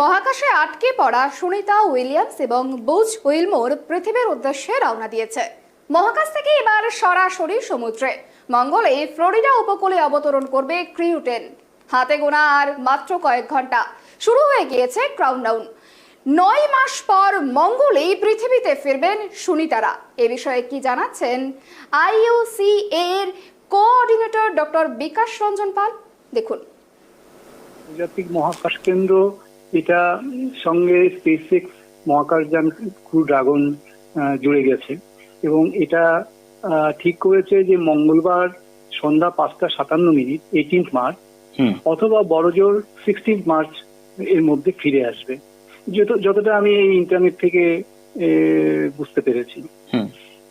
মহাকাশে আটকে পড়া সুনিতা উইলিয়ামস এবং বুজ উইলমোর পৃথিবীর উদ্দেশ্যে রওনা দিয়েছে। মহাকাশ থেকে এবার সরাসরি সমুদ্রে। মঙ্গলে ফ্লোরিডা উপকূলে অবতরণ করবে ক্রিউটেন। হাতে গোনা আর মাত্র কয়েক ঘণ্টা। শুরু হয়ে গিয়েছে ক্রাউনডাউন নয় মাস পর মঙ্গলেই পৃথিবীতে ফিরবেন সুনিতারা। এ বিষয়ে কি জানাচ্ছেন আইইউসি এর কোঅর্ডিনেটর ডক্টর বিকাশ রঞ্জন পাল? দেখুন। মহাকাশ কেন্দ্র এটা সঙ্গে স্পেসএক্স মহাকাশযান ক্রু ড্রাগন জুড়ে গেছে। এবং এটা ঠিক করেছে যে মঙ্গলবার সন্ধ্যা পাঁচটা সাতান্ন মিনিট এইটিন্থ মার্চ অথবা বড়জোর সিক্সটিন্থ মার্চ এর মধ্যে ফিরে আসবে। যত- যতটা আমি এই ইন্টারনেট থেকে বুঝতে পেরেছি।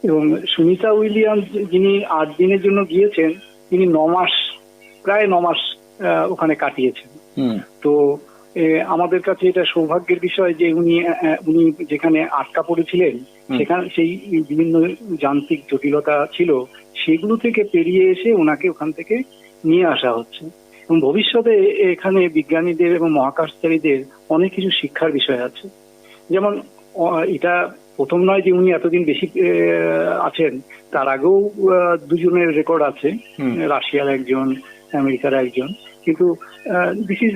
এবং সুনিতা উইলিয়ামস যিনি আট দিনের জন্য গিয়েছেন তিনি ন মাস প্রায় ন মাস ওখানে কাটিয়েছেন। তো আমাদের কাছে এটা সৌভাগ্যের বিষয় যে উনি উনি যেখানে আটকা পড়েছিলেন সেখানে সেই বিভিন্ন যান্ত্রিক জটিলতা ছিল সেগুলো থেকে পেরিয়ে এসে ওনাকে ওখান থেকে নিয়ে আসা হচ্ছে। এবং ভবিষ্যতে এখানে বিজ্ঞানীদের এবং মহাকাশচারীদের অনেক কিছু শিক্ষার বিষয় আছে। যেমন এটা প্রথম নয় যে উনি এতদিন বেশি আছেন তার আগেও দুজনের রেকর্ড আছে রাশিয়ার একজন আমেরিকার একজন। কিন্তু দিস ইজ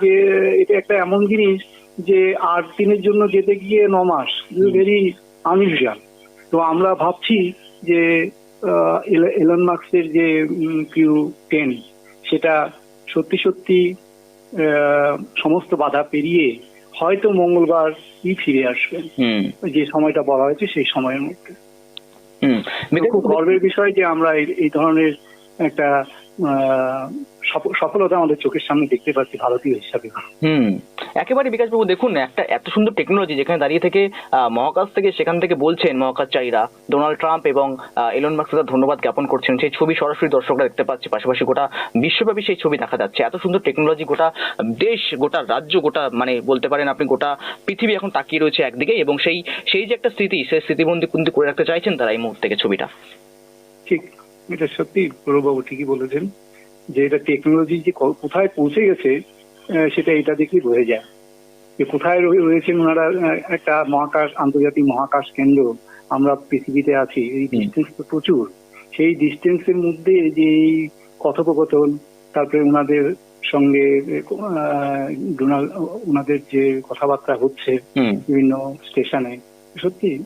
যে এটা একটা এমন জিনিস যে আট দিনের জন্য যেতে গিয়ে ন মাস ভেরি আনইউজুয়াল তো আমরা ভাবছি যে এলন মার্কসের যে কিউ টেন সেটা সত্যি সত্যি আহ, সমস্ত বাধা পেরিয়ে হয়তো মঙ্গলবার কি ফিরে আসবেন যে সময়টা বলা হয়েছে সেই সময়ের মধ্যে। হুম। খুব গর্বের বিষয় যে আমরা এই- ধরনের একটা সফলতা আমাদের চোখের সামনে দেখতে পাচ্ছি ভারতীয় হিসাবে। হুম। একেবারে বিকাশবাবু দেখুন, একটা এত সুন্দর টেকনোলজি যেখানে দাঁড়িয়ে থেকে মহাকাশ থেকে সেখান থেকে বলছেন মহাকাশচারীরা ডোনাল্ড ট্রাম্প এবং এলন মার্কসকে ধন্যবাদ জ্ঞাপন করছেন। সেই ছবি সরাসরি দর্শকরা দেখতে পাচ্ছে, পাশাপাশি গোটা বিশ্বব্যাপী সেই ছবি দেখা যাচ্ছে। এত সুন্দর টেকনোলজি গোটা দেশ, গোটা রাজ্য, গোটা মানে বলতে পারেন আপনি গোটা পৃথিবী এখন তাকিয়ে রয়েছে একদিকে এবং সেই সেই যে একটা স্মৃতি, সেই স্মৃতিবন্দি কিন্তু করে রাখতে চাইছেন তারা এই মুহূর্তে ছবিটা। ঠিক, এটা সত্যি প্রভুবাবু ঠিকই বলেছেন যে এটা টেকনোলজি যে কোথায় পৌঁছে গেছে সেটা এটা দেখলেই বোঝা যায়। যে কোথায় রয়ে- রয়েছেন ওনারা একটা মহাকাশ আন্তর্জাতিক মহাকাশ কেন্দ্র। আমরা পৃথিবীতে আছি এই ডিস্টেন্স তো প্রচুর। সেই ডিস্টেন্সের মধ্যে যে এই কথোপকথন তারপরে ওনাদের সঙ্গে ডোনাল্ড ওনাদের যে কথাবার্তা হচ্ছে বিভিন্ন স্টেশনে সত্যি